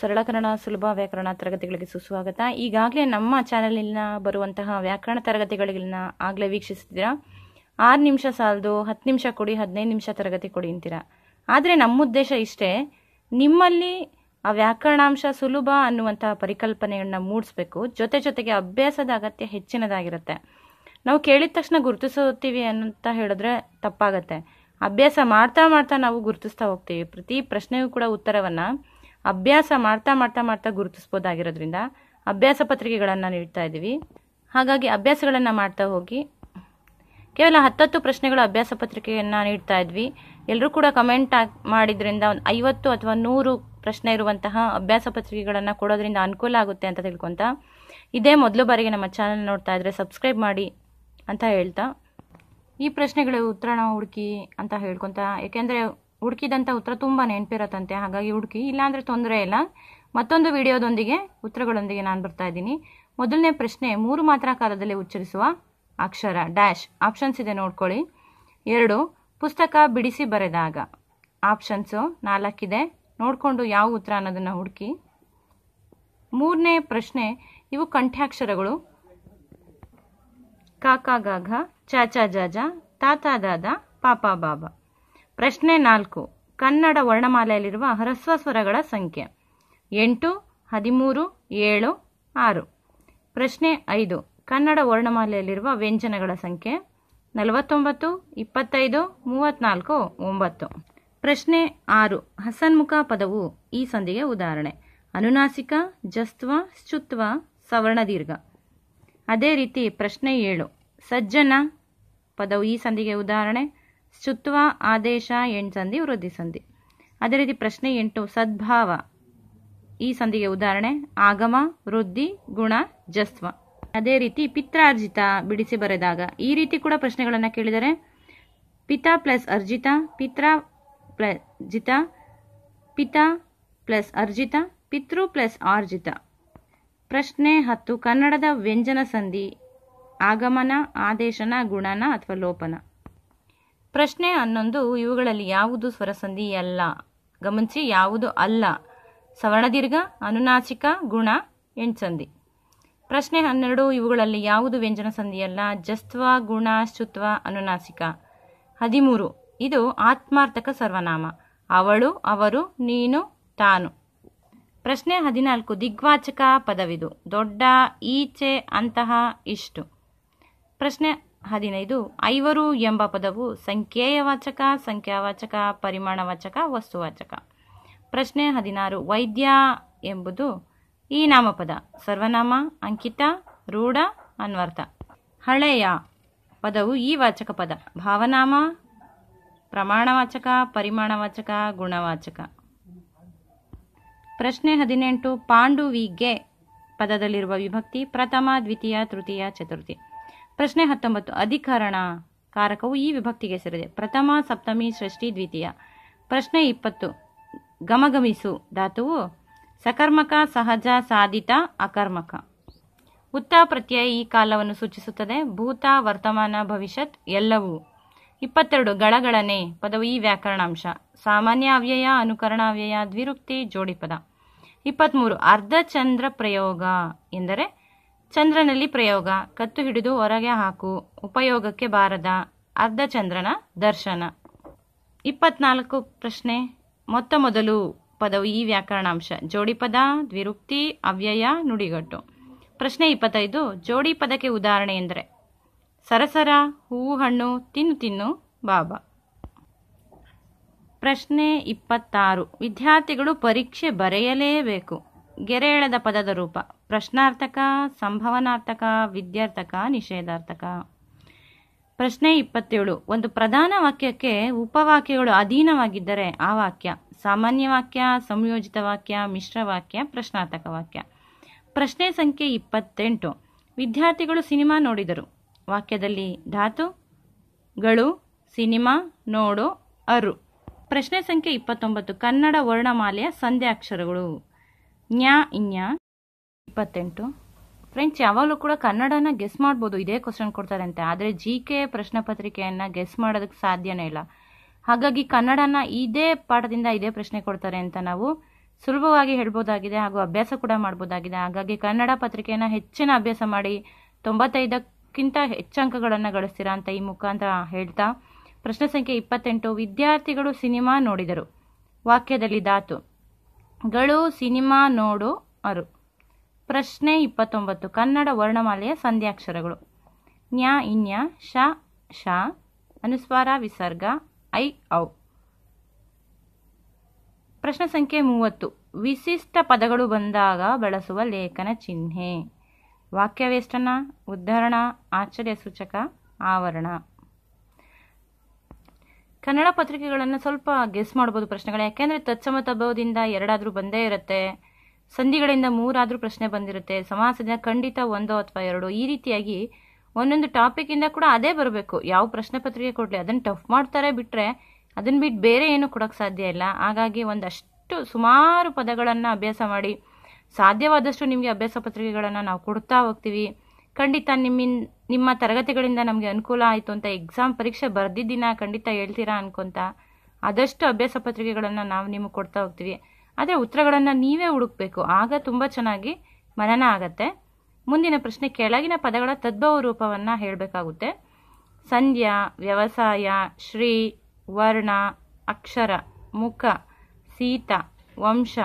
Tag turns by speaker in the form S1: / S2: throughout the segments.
S1: ಸರಳ ಕನ್ನಡ ಸುಲಭ ವ್ಯಾಕರಣ ತರಗತಿಗಳಿಗೆ ಸುಸ್ವಾಗತ. ಈಗಾಗಲೇ ನಮ್ಮ ಚಾನಲಿನ ಬರುವಂತಹ ವ್ಯಾಕರಣ ತರಗತಿಗಳನ್ನ ಆಗಲೇ ವೀಕ್ಷಿಸಿದ್ದೀರಾ ಆರು ನಿಮಿಷ ಸಾಲದು, ಹತ್ತು ನಿಮಿಷ ಕೊಡಿ, ಹದಿನೈದು ನಿಮಿಷ ತರಗತಿ ಕೊಡಿ ಅಂತೀರಾ? ಆದರೆ ನಮ್ಮ ಉದ್ದೇಶ ಇಷ್ಟೇ, ನಿಮ್ಮಲ್ಲಿ ಆ ವ್ಯಾಕರಣಾಂಶ ಸುಲಭ ಅನ್ನುವಂತಹ ಪರಿಕಲ್ಪನೆಗಳನ್ನ ಮೂಡಿಸ್ಬೇಕು. ಜೊತೆ ಜೊತೆಗೆ ಅಭ್ಯಾಸದ ಅಗತ್ಯ ಹೆಚ್ಚಿನದಾಗಿರುತ್ತೆ. ನಾವು ಕೇಳಿದ ತಕ್ಷಣ ಗುರುತಿಸುತ್ತೀವಿ ಅಂತ ಹೇಳಿದ್ರೆ ತಪ್ಪಾಗತ್ತೆ. ಅಭ್ಯಾಸ ಮಾಡ್ತಾ ಮಾಡ್ತಾ ನಾವು ಗುರುತಿಸ್ತಾ ಹೋಗ್ತೀವಿ. ಪ್ರತಿ ಪ್ರಶ್ನೆಯೂ ಕೂಡ ಉತ್ತರವನ್ನು ಅಭ್ಯಾಸ ಮಾಡ್ತಾ ಮಾಡ್ತಾ ಮಾಡ್ತಾ ಗುರುತಿಸ್ಬೋದಾಗಿರೋದ್ರಿಂದ ಅಭ್ಯಾಸ ಪತ್ರಿಕೆಗಳನ್ನು ನೀಡ್ತಾ ಇದ್ದೀವಿ ಹಾಗಾಗಿ ಅಭ್ಯಾಸಗಳನ್ನು ಮಾಡ್ತಾ ಹೋಗಿ ಕೇವಲ ಹತ್ತತ್ತು ಪ್ರಶ್ನೆಗಳು ಅಭ್ಯಾಸ ಪತ್ರಿಕೆಯನ್ನು ನೀಡ್ತಾ ಇದ್ವಿ. ಎಲ್ಲರೂ ಕೂಡ ಕಮೆಂಟ್ ಮಾಡಿದ್ರಿಂದ ಒಂದು ಐವತ್ತು ಅಥವಾ ನೂರು ಪ್ರಶ್ನೆ ಇರುವಂತಹ ಅಭ್ಯಾಸ ಪತ್ರಿಕೆಗಳನ್ನು ಕೊಡೋದ್ರಿಂದ ಅನುಕೂಲ ಆಗುತ್ತೆ ಅಂತ ತಿಳ್ಕೊತ ಇದೇ ಮೊದಲು ಬಾರಿಗೆ ನಮ್ಮ ಚಾನಲ್ ನೋಡ್ತಾ ಇದ್ರೆ ಸಬ್ಸ್ಕ್ರೈಬ್ ಮಾಡಿ ಅಂತ ಹೇಳ್ತಾ ಈ ಪ್ರಶ್ನೆಗಳ ಉತ್ತರಣ ಹುಡುಕಿ ಅಂತ ಹೇಳ್ಕೊತ ಯಾಕೆಂದರೆ ಹುಡುಕಿದಂಥ ಉತ್ತರ ತುಂಬ ನೆನಪಿರತ್ತಂತೆ, ಹಾಗಾಗಿ ಹುಡುಕಿ, ಇಲ್ಲಾಂದರೆ ತೊಂದರೆ ಇಲ್ಲ. ಮತ್ತೊಂದು ವಿಡಿಯೋದೊಂದಿಗೆ, ಉತ್ತರಗಳೊಂದಿಗೆ ನಾನು ಬರ್ತಾ ಇದ್ದೀನಿ. ಮೊದಲನೇ ಪ್ರಶ್ನೆ, ಮೂರು ಮಾತ್ರ ಕಾಲದಲ್ಲಿ ಉಚ್ಚರಿಸುವ ಅಕ್ಷರ, ಡ್ಯಾಶ್, ಆಪ್ಷನ್ಸ್ ಇದೆ ನೋಡ್ಕೊಳ್ಳಿ. ಎರಡು, ಪುಸ್ತಕ ಬಿಡಿಸಿ ಬರೆದಾಗ, ಆಪ್ಷನ್ಸು ನಾಲ್ಕಿದೆ. ನೋಡಿಕೊಂಡು ಯಾವ ಉತ್ತರ ಅನ್ನೋದನ್ನು ಹುಡುಕಿ. ಮೂರನೇ ಪ್ರಶ್ನೆ, ಇವು ಕಂಠ್ಯಾಕ್ಷರಗಳು. ಕಾಕ ಗಾಘ, ಚಾಚಾ ಜಾಜ, ತಾತ ದಾದ, ಪಾಪ ಬಾಬಾ. ಪ್ರಶ್ನೆ ನಾಲ್ಕು. ಕನ್ನಡ ವರ್ಣಮಾಲೆಯಲ್ಲಿರುವ ಹ್ರಸ್ವ ಸ್ವರಗಳ ಸಂಖ್ಯೆ. ಎಂಟು, ಹದಿಮೂರು, ಏಳು, ಆರು. ಪ್ರಶ್ನೆ ಐದು. ಕನ್ನಡ ವರ್ಣಮಾಲೆಯಲ್ಲಿರುವ ವ್ಯಂಜನಗಳ ಸಂಖ್ಯೆ. ನಲವತ್ತೊಂಬತ್ತು, ಇಪ್ಪತ್ತೈದು, ಮೂವತ್ನಾಲ್ಕು, ಒಂಬತ್ತು. ಪ್ರಶ್ನೆ ಆರು. ಹಸನ್ಮುಖ ಪದವು ಈ ಸಂಧಿಗೆ ಉದಾಹರಣೆ. ಅನುನಾಸಿಕ, ಜಸ್ತ್ವ, ಶ್ಚುತ್ವ, ಸವರ್ಣದೀರ್ಘ. ಅದೇ ರೀತಿ ಪ್ರಶ್ನೆ ಏಳು. ಸಜ್ಜನ ಪದವು ಈ ಸಂಧಿಗೆ ಉದಾಹರಣೆ. ಶ್ಚುತ್ವ ಆದೇಶ ಸಂಧಿ, ವೃದ್ಧಿ ಸಂಧಿ. ಅದೇ ರೀತಿ ಪ್ರಶ್ನೆ ಎಂಟು, ಸದ್ಭಾವ. ಈ ಸಂಧಿಗೆ ಉದಾಹರಣೆ, ಆಗಮ, ವೃದ್ಧಿ, ಗುಣ ಜಸ್ವ ಅದೇ ರೀತಿ ಪಿತ್ರಾರ್ಜಿತ ಬಿಡಿಸಿ ಬರೆದಾಗ ಈ ರೀತಿ ಕೂಡ ಪ್ರಶ್ನೆಗಳನ್ನು ಕೇಳಿದರೆ, ಪಿತಾ ಪ್ಲಸ್ ಅರ್ಜಿತ, ಪಿತ್ರ ಪ್ಲಸ್ ಜಿತ ಪಿತಾ ಪ್ಲಸ್ ಅರ್ಜಿತ, ಪಿತೃ ಪ್ಲಸ್ ಆರ್ಜಿತ. ಪ್ರಶ್ನೆ ಹತ್ತು, ಕನ್ನಡದ ವ್ಯಂಜನ ಸಂಧಿ, ಆಗಮನ, ಆದೇಶನ, ಗುಣನ ಅಥವಾ ಲೋಪನ. ಪ್ರಶ್ನೆ ಹನ್ನೊಂದು, ಇವುಗಳಲ್ಲಿ ಯಾವುದು ಸ್ವರಸಂಧಿ ಅಲ್ಲ ಗಮನಿಸಿ, ಯಾವುದು ಅಲ್ಲ. ಸವರ್ಣದೀರ್ಘ, ಅನುನಾಸಿಕ, ಗುಣ ಎಂಟ್ಸಂಧಿ ಪ್ರಶ್ನೆ ಹನ್ನೆರಡು, ಇವುಗಳಲ್ಲಿ ಯಾವುದು ವ್ಯಂಜನ ಸಂಧಿಯಲ್ಲ ಜಸ್ತ್ವ, ಗುಣ ಶುತ್ವ ಅನುನಾಸಿಕ. ಹದಿಮೂರು, ಇದು ಆತ್ಮಾರ್ಥಕ ಸರ್ವನಾಮ. ಅವಳು, ಅವರು, ನೀನು, ತಾನು. ಪ್ರಶ್ನೆ ಹದಿನಾಲ್ಕು, ದಿಗ್ವಾಚಕ ಪದವಿದು. ದೊಡ್ಡ, ಈಚೆ, ಅಂತಹ, ಇಷ್ಟು. ಪ್ರಶ್ನೆ ಹದಿನೈದು, ಐವರು ಎಂಬ ಪದವು ಸಂಖ್ಯೇಯವಾಚಕ, ಸಂಖ್ಯಾವಾಚಕ, ಪರಿಮಾಣವಾಚಕ, ವಸ್ತುವಾಚಕ. ಪ್ರಶ್ನೆ ಹದಿನಾರು, ವೈದ್ಯ ಎಂಬುದು ಈ ನಾಮಪದ. ಸರ್ವನಾಮ, ಅಂಕಿತ, ರೂಢ, ಅನ್ವರ್ಥ. ಹಳೆಯ ಪದವು ಈ ವಾಚಕ ಪದ. ಭಾವನಾಮ, ಪ್ರಮಾಣವಾಚಕ, ಪರಿಮಾಣವಾಚಕ, ಗುಣವಾಚಕ. ಪ್ರಶ್ನೆ ಹದಿನೆಂಟು, ಪಾಂಡುವಿಗೆ ಪದದಲ್ಲಿರುವ ವಿಭಕ್ತಿ ಪ್ರಥಮ, ದ್ವಿತೀಯ, ತೃತೀಯ, ಚತುರ್ಥಿ. ಪ್ರಶ್ನೆ ಹತ್ತೊಂಬತ್ತು. ಅಧಿಕರಣ ಕಾರಕವು ಈ ವಿಭಕ್ತಿಗೆ ಸೇರಿದೆ. ಪ್ರಥಮ, ಸಪ್ತಮಿ, ಷಷ್ಠಿ, ದ್ವಿತೀಯ. ಪ್ರಶ್ನೆ ಇಪ್ಪತ್ತು. ಗಮಗಮಿಸು ಧಾತುವು ಸಕರ್ಮಕ, ಸಹಜ, ಸಾಧಿತ, ಅಕರ್ಮಕ. ಉತ್ತ ಪ್ರತ್ಯಯ ಈ ಕಾಲವನ್ನು ಸೂಚಿಸುತ್ತದೆ. ಭೂತ, ವರ್ತಮಾನ, ಭವಿಷ್ಯತ್ ಎಲ್ಲವೂ. ಇಪ್ಪತ್ತೆರಡು, ಗಳಗಳನೆ ಪದವು ಈ ವ್ಯಾಕರಣಾಂಶ. ಸಾಮಾನ್ಯ ಅವ್ಯಯ, ಅನುಕರಣ ಅವ್ಯಯ, ದ್ವಿರುಕ್ತಿ, ಜೋಡಿಪದ. ಇಪ್ಪತ್ತ್ಮೂರು ಅರ್ಧಚಂದ್ರ ಪ್ರಯೋಗ ಎಂದರೆ ಚಂದ್ರನಲ್ಲಿ ಪ್ರಯೋಗ. ಕತ್ತು ಹಿಡಿದು ಹೊರಗೆ ಹಾಕು. ಉಪಯೋಗಕ್ಕೆ ಬಾರದ. ಅರ್ಧ ಚಂದ್ರನ ದರ್ಶನ. ಇಪ್ಪತ್ನಾಲ್ಕು ಪ್ರಶ್ನೆ. ಮೊತ್ತ ಮೊದಲು ಪದವು ಈ ವ್ಯಾಕರಣಾಂಶ. ಜೋಡಿಪದ ದ್ವಿರುಕ್ತಿ, ಅವ್ಯಯ, ನುಡಿಗಟ್ಟು. ಪ್ರಶ್ನೆ ಇಪ್ಪತ್ತೈದು. ಜೋಡಿ ಪದಕ್ಕೆ ಉದಾಹರಣೆ ಎಂದರೆ, ಸರಸರ, ಹೂವು, ಹಣ್ಣು, ತಿನ್ನು ತಿನ್ನು, ಬಾಬಾ. ಪ್ರಶ್ನೆ ಇಪ್ಪತ್ತಾರು. ವಿದ್ಯಾರ್ಥಿಗಳು ಪರೀಕ್ಷೆ ಬರೆಯಲೇಬೇಕು. ಗೆರೆ ಎಳೆದ ಪದದ ರೂಪ. ಪ್ರಶ್ನಾರ್ಥಕ, ಸಂಭವನಾರ್ಥಕ, ವಿದ್ಯಾರ್ಥಕ, ನಿಷೇಧಾರ್ಥಕ. ಪ್ರಶ್ನೆ ಇಪ್ಪತ್ತೇಳು. ಒಂದು ಪ್ರಧಾನ ವಾಕ್ಯಕ್ಕೆ ಉಪವಾಕ್ಯಗಳು ಅಧೀನವಾಗಿದ್ದರೆ ಆ ವಾಕ್ಯ ಸಾಮಾನ್ಯ ವಾಕ್ಯ, ಸಂಯೋಜಿತ ವಾಕ್ಯ, ಮಿಶ್ರ ವಾಕ್ಯ, ಪ್ರಶ್ನಾರ್ಥಕ ವಾಕ್ಯ. ಪ್ರಶ್ನೆ ಸಂಖ್ಯೆ ಇಪ್ಪತ್ತೆಂಟು. ವಿದ್ಯಾರ್ಥಿಗಳು ಸಿನಿಮಾ ನೋಡಿದರು. ವಾಕ್ಯದಲ್ಲಿ ಧಾತುಗಳು ಸಿನಿಮಾ, ನೋಡು, ಅರು. ಪ್ರಶ್ನೆ ಸಂಖ್ಯೆ ಇಪ್ಪತ್ತೊಂಬತ್ತು. ಕನ್ನಡ ವರ್ಣಮಾಲೆಯ ಸಂಧ್ಯಾಕ್ಷರಗಳು. ಜ್ಞ ಇನ್ಯಾ. ಇಪ್ಪತ್ತೆಂಟು. ಫ್ರೆಂಡ್ಸ್ ಯಾವಾಗಲೂ ಕೂಡ ಕನ್ನಡನ ಗೆಸ್ ಮಾಡ್ಬೋದು. ಇದೇ ಕ್ವಶನ್ ಕೊಡ್ತಾರೆ ಅಂತ ಆದರೆ ಜಿ ಕೆ ಪ್ರಶ್ನೆ ಪತ್ರಿಕೆಯನ್ನು ಗೆಸ್ ಮಾಡೋದಕ್ಕೆ ಸಾಧ್ಯನೇ ಇಲ್ಲ. ಹಾಗಾಗಿ ಕನ್ನಡನ ಇದೇ ಪಾಠದಿಂದ ಇದೇ ಪ್ರಶ್ನೆ ಕೊಡ್ತಾರೆ ಅಂತ ನಾವು ಸುಲಭವಾಗಿ ಹೇಳ್ಬೋದಾಗಿದೆ ಹಾಗೂ ಅಭ್ಯಾಸ ಕೂಡ ಮಾಡ್ಬೋದಾಗಿದೆ. ಹಾಗಾಗಿ ಕನ್ನಡ ಪತ್ರಿಕೆಯನ್ನು ಹೆಚ್ಚಿನ ಅಭ್ಯಾಸ ಮಾಡಿ ತೊಂಬತ್ತೈದಕ್ಕಿಂತ ಹೆಚ್ಚು ಅಂಕಗಳನ್ನು ಗಳಿಸ್ತೀರಾ ಅಂತ ಈ ಮುಖಾಂತರ ಹೇಳ್ತಾ ಪ್ರಶ್ನೆ ಸಂಖ್ಯೆ ಇಪ್ಪತ್ತೆಂಟು. ವಿದ್ಯಾರ್ಥಿಗಳು ಸಿನಿಮಾ ನೋಡಿದರು. ವಾಕ್ಯದಲ್ಲಿ ಧಾತು. ಗಳು ಸಿನಿಮಾ ನೋಡು ಅರು. ಪ್ರಶ್ನೆ ಇಪ್ಪತ್ತೊಂಬತ್ತು. ಕನ್ನಡ ವರ್ಣಮಾಲೆಯ ಸಂಧ್ಯಾಕ್ಷರಗಳು. ನ್ಯ ಇನ್ಯ, ಶ ಶ ಅನುಸ್ವಾರ, ವಿಸರ್ಗ, ಐ, ಔ. ಪ್ರಶ್ನೆ ಸಂಖ್ಯೆ ಮೂವತ್ತು. ವಿಶಿಷ್ಟ ಪದಗಳು ಬಂದಾಗ ಬಳಸುವ ಲೇಖನ ಚಿಹ್ನೆ. ವಾಕ್ಯವೇಷ್ಟನ, ಉದ್ಧರಣ ಆಶ್ಚರ್ಯ ಸೂಚಕ, ಆವರಣ. ಕನ್ನಡ ಪತ್ರಿಕೆಗಳನ್ನು ಸ್ವಲ್ಪ ಗೆಸ್ ಮಾಡ್ಬೋದು ಪ್ರಶ್ನೆಗಳು. ಯಾಕೆಂದರೆ ತತ್ಸಮ ತಬ್ಬವದಿಂದ ಎರಡಾದರೂ ಬಂದೇ ಇರುತ್ತೆ. ಸಂಧಿಗಳಿಂದ ಮೂರಾದರೂ ಪ್ರಶ್ನೆ ಬಂದಿರುತ್ತೆ. ಸಮಾಸದಿಂದ ಖಂಡಿತ ಒಂದೋ ಅಥವಾ ಎರಡು. ಈ ರೀತಿಯಾಗಿ ಒಂದೊಂದು ಟಾಪಿಕಿಂದ ಕೂಡ ಅದೇ ಬರಬೇಕು. ಯಾವ ಪ್ರಶ್ನೆ ಪತ್ರಿಕೆ ಕೊಡಲಿ, ಅದನ್ನು ಟಫ್ ಮಾಡ್ತಾರೆ ಬಿಟ್ಟರೆ ಅದನ್ನು ಬಿಟ್ಟು ಬೇರೆ ಏನು ಕೊಡೋಕ್ಕೆ ಸಾಧ್ಯ ಇಲ್ಲ. ಹಾಗಾಗಿ ಒಂದಷ್ಟು ಸುಮಾರು ಪದಗಳನ್ನು ಅಭ್ಯಾಸ ಮಾಡಿ, ಸಾಧ್ಯವಾದಷ್ಟು ನಿಮಗೆ ಅಭ್ಯಾಸ ಪತ್ರಿಕೆಗಳನ್ನು ನಾವು ಕೊಡ್ತಾ ಹೋಗ್ತೀವಿ. ಖಂಡಿತ ನಿಮ್ಮಿನ್, ನಿಮ್ಮ ತರಗತಿಗಳಿಂದ ನಮಗೆ ಅನುಕೂಲ ಆಯಿತು ಅಂತ ಎಕ್ಸಾಮ್ ಪರೀಕ್ಷೆ ಬರೆದಿದ್ದಿನ ಖಂಡಿತ ಹೇಳ್ತೀರಾ ಅನ್ಕೊಂತ ಆದಷ್ಟು ಅಭ್ಯಾಸ ಪತ್ರಿಕೆಗಳನ್ನು ನಾವು ನಿಮಗೆ ಕೊಡ್ತಾ ಹೋಗ್ತೀವಿ. ಆದರೆ ಉತ್ತರಗಳನ್ನು ನೀವೇ ಹುಡುಕ್ಬೇಕು. ಆಗ ತುಂಬ ಚೆನ್ನಾಗಿ ಮನನ ಆಗತ್ತೆ. ಮುಂದಿನ ಪ್ರಶ್ನೆ, ಕೆಳಗಿನ ಪದಗಳ ತದ್ಭವ ರೂಪವನ್ನು ಹೇಳಬೇಕಾಗುತ್ತೆ. ಸಂಧ್ಯಾ, ವ್ಯವಸಾಯ, ಶ್ರೀ, ವರ್ಣ, ಅಕ್ಷರ, ಮುಖ, ಸೀತ, ವಂಶ,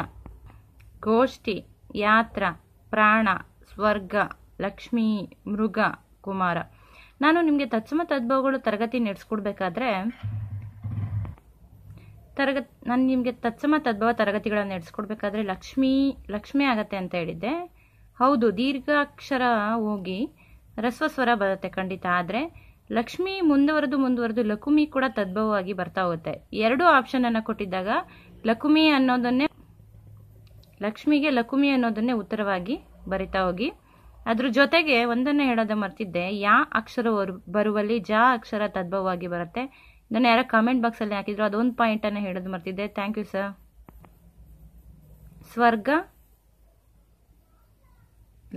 S1: ಗೋಷ್ಠಿ, ಯಾತ್ರ, ಪ್ರಾಣ, ಸ್ವರ್ಗ. ಲಕ್ಷ್ಮೀ ಮೃಗ ಕುಮಾರ. ನಾನು ನಿಮಗೆ ತತ್ಸಮ ತದ್ಭವಗಳು ತರಗತಿ ನಡೆಸ್ಕೊಡ್ಬೇಕಾದ್ರೆ ತರಗತಿ, ನಾನು ನಿಮಗೆ ತತ್ಸಮ ತದ್ಭವ ತರಗತಿಗಳನ್ನು ನಡೆಸ್ಕೊಡ್ಬೇಕಾದ್ರೆ ಲಕ್ಷ್ಮೀ, ಲಕ್ಷ್ಮಿ ಆಗತ್ತೆ ಅಂತ ಹೇಳಿದ್ದೆ. ಹೌದು, ದೀರ್ಘಾಕ್ಷರ ಹೋಗಿ ರಸ್ವಸ್ವರ ಬರುತ್ತೆ ಖಂಡಿತ. ಆದರೆ ಲಕ್ಷ್ಮಿ ಮುಂದುವರೆದು ಮುಂದುವರೆದು ಲಕುಮಿ ಕೂಡ ತದ್ಭವವಾಗಿ ಬರ್ತಾ ಹೋಗುತ್ತೆ. ಎರಡು ಆಪ್ಷನನ್ನು ಕೊಟ್ಟಿದ್ದಾಗ ಲಕುಮಿ ಅನ್ನೋದನ್ನೇ, ಲಕ್ಷ್ಮಿಗೆ ಲಕುಮಿ ಅನ್ನೋದನ್ನೇ ಉತ್ತರವಾಗಿ ಬರಿತಾ ಹೋಗಿ. ಅದ್ರ ಜೊತೆಗೆ ಒಂದನ್ನು ಹೇಳೋದು ಮರ್ತಿದ್ದೆ. ಯಾ ಅಕ್ಷರ ಬರುವಲ್ಲಿ ಜಾ ಅಕ್ಷರ ತದ್ಭವವಾಗಿ ಬರುತ್ತೆ. ಇದನ್ನು ಯಾರೋ ಕಾಮೆಂಟ್ ಬಾಕ್ಸಲ್ಲಿ ಹಾಕಿದ್ರು, ಅದೊಂದು ಪಾಯಿಂಟನ್ನು ಹೇಳೋದು ಮರ್ತಿದ್ದೆ. ಥ್ಯಾಂಕ್ ಯು ಸರ್ ಸ್ವರ್ಗ,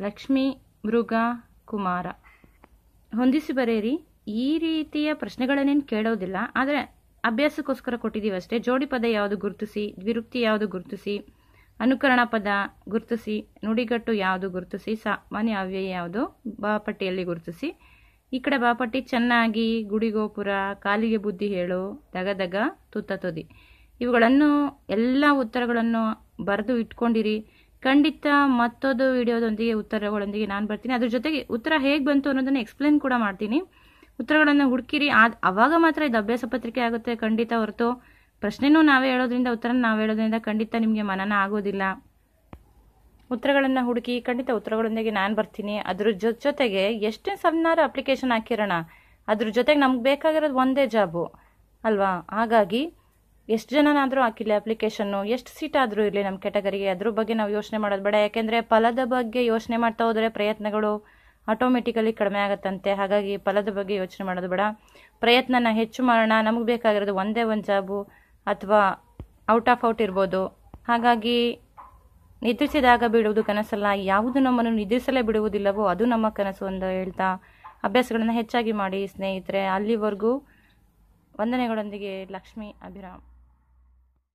S1: ಲಕ್ಷ್ಮಿ, ಮೃಗ, ಕುಮಾರ. ಹೊಂದಿಸಿ ಬರೆಯಿರಿ. ಈ ರೀತಿಯ ಪ್ರಶ್ನೆಗಳನ್ನೇನು ಕೇಳೋದಿಲ್ಲ, ಆದರೆ ಅಭ್ಯಾಸಕ್ಕೋಸ್ಕರ ಕೊಟ್ಟಿದ್ದೀವಿ ಅಷ್ಟೇ ಜೋಡಿ ಪದ ಯಾವುದು ಗುರುತಿಸಿ, ದ್ವಿರುಕ್ತಿ ಯಾವುದು ಗುರುತಿಸಿ ಅನುಕರಣ ಪದ ಗುರುತಿಸಿ, ನುಡಿಗಟ್ಟು ಯಾವುದು ಗುರುತಿಸಿ ಸಾಮಾನ್ಯ ಅವ್ಯಯ ಯಾವುದು ಬಾಪಟ್ಟಿಯಲ್ಲಿ ಗುರುತಿಸಿ. ಈ ಕಡೆ ಬಾಪಟ್ಟಿ, ಚೆನ್ನಾಗಿ ಗುಡಿಗೋಪುರ, ಕಾಲಿಗೆ ಬುದ್ಧಿ ಹೇಳು, ದಗ ದಗ, ತುತ್ತ ತುದಿ. ಇವುಗಳನ್ನು ಎಲ್ಲ ಉತ್ತರಗಳನ್ನು ಬರೆದು ಇಟ್ಕೊಂಡಿರಿ. ಖಂಡಿತ ಮತ್ತೊಂದು ವಿಡಿಯೋದೊಂದಿಗೆ ಉತ್ತರಗಳೊಂದಿಗೆ ನಾನು ಬರ್ತೀನಿ. ಅದ್ರ ಜೊತೆಗೆ ಉತ್ತರ ಹೇಗೆ ಬಂತು ಅನ್ನೋದನ್ನು ಎಕ್ಸ್ಪ್ಲೇನ್ ಕೂಡ ಮಾಡ್ತೀನಿ. ಉತ್ತರಗಳನ್ನು ಹುಡುಕಿರಿ. ಆದ ಅವಾಗ ಮಾತ್ರ ಇದು ಅಭ್ಯಾಸ ಪತ್ರಿಕೆ ಆಗುತ್ತೆ ಖಂಡಿತ ಹೊರತು. ಪ್ರಶ್ನೆನೂ ನಾವೇ ಹೇಳೋದ್ರಿಂದ ಉತ್ತರ ನಾವು ಹೇಳೋದ್ರಿಂದ ಖಂಡಿತ ನಿಮಗೆ ಮನನ ಆಗೋದಿಲ್ಲ. ಉತ್ತರಗಳನ್ನು ಹುಡುಕಿ ಖಂಡಿತ ಉತ್ತರಗಳೊಂದಿಗೆ ನಾನು ಬರ್ತೀನಿ. ಅದ್ರ ಜೊ, ಜೊತೆಗೆ ಎಷ್ಟೇ ಸಣ್ಣಾರು ಅಪ್ಲಿಕೇಶನ್ ಹಾಕಿರೋಣ, ಅದ್ರ ಜೊತೆಗೆ ನಮ್ಗೆ ಬೇಕಾಗಿರೋದು ಒಂದೇ ಜಾಬು, ಅಲ್ವಾ? ಹಾಗಾಗಿ ಎಷ್ಟು ಜನನಾದರೂ ಹಾಕಿಲ್ಲ ಅಪ್ಲಿಕೇಶನ್ನು, ಎಷ್ಟು ಸೀಟ್ ಆದರೂ ಇರಲಿ ನಮ್ಮ ಕೆಟಗರಿಗೆ ಅದ್ರ ಬಗ್ಗೆ ನಾವು ಯೋಚನೆ ಮಾಡೋದು ಬೇಡ. ಯಾಕೆಂದರೆ ಫಲದ ಬಗ್ಗೆ ಯೋಚನೆ ಮಾಡ್ತಾ ಹೋದರೆ ಪ್ರಯತ್ನಗಳು ಆಟೋಮೆಟಿಕಲಿ ಕಡಿಮೆ ಆಗುತ್ತಂತೆ. ಹಾಗಾಗಿ ಫಲದ ಬಗ್ಗೆ ಯೋಚನೆ ಮಾಡೋದು ಬೇಡ. ಪ್ರಯತ್ನನ ಹೆಚ್ಚು ಮಾಡೋಣ. ನಮಗೆ ಬೇಕಾಗಿರೋದು ಒಂದೇ ಒಂದು ಜಾಬು. ಅಥವಾ ಔಟ್ ಆಫ್ ಔಟ್ ಇರ್ಬೋದು. ಹಾಗಾಗಿ ನಿದ್ರಿಸಿದಾಗ ಬಿಡುವುದು ಕನಸಲ್ಲ. ಯಾವುದು ನಮ್ಮನ್ನು ನಿದ್ರಿಸಲೇ ಬಿಡುವುದಿಲ್ಲವೋ ಅದು ನಮ್ಮ ಕನಸು ಅಂತ ಹೇಳ್ತಾ ಅಭ್ಯಾಸಗಳನ್ನು ಹೆಚ್ಚಾಗಿ ಮಾಡಿ ಸ್ನೇಹಿತರೆ, ಅಲ್ಲಿವರೆಗೂ ವಂದನೆಗಳೊಂದಿಗೆ ಲಕ್ಷ್ಮಿ ಅಭಿರಾಮ್.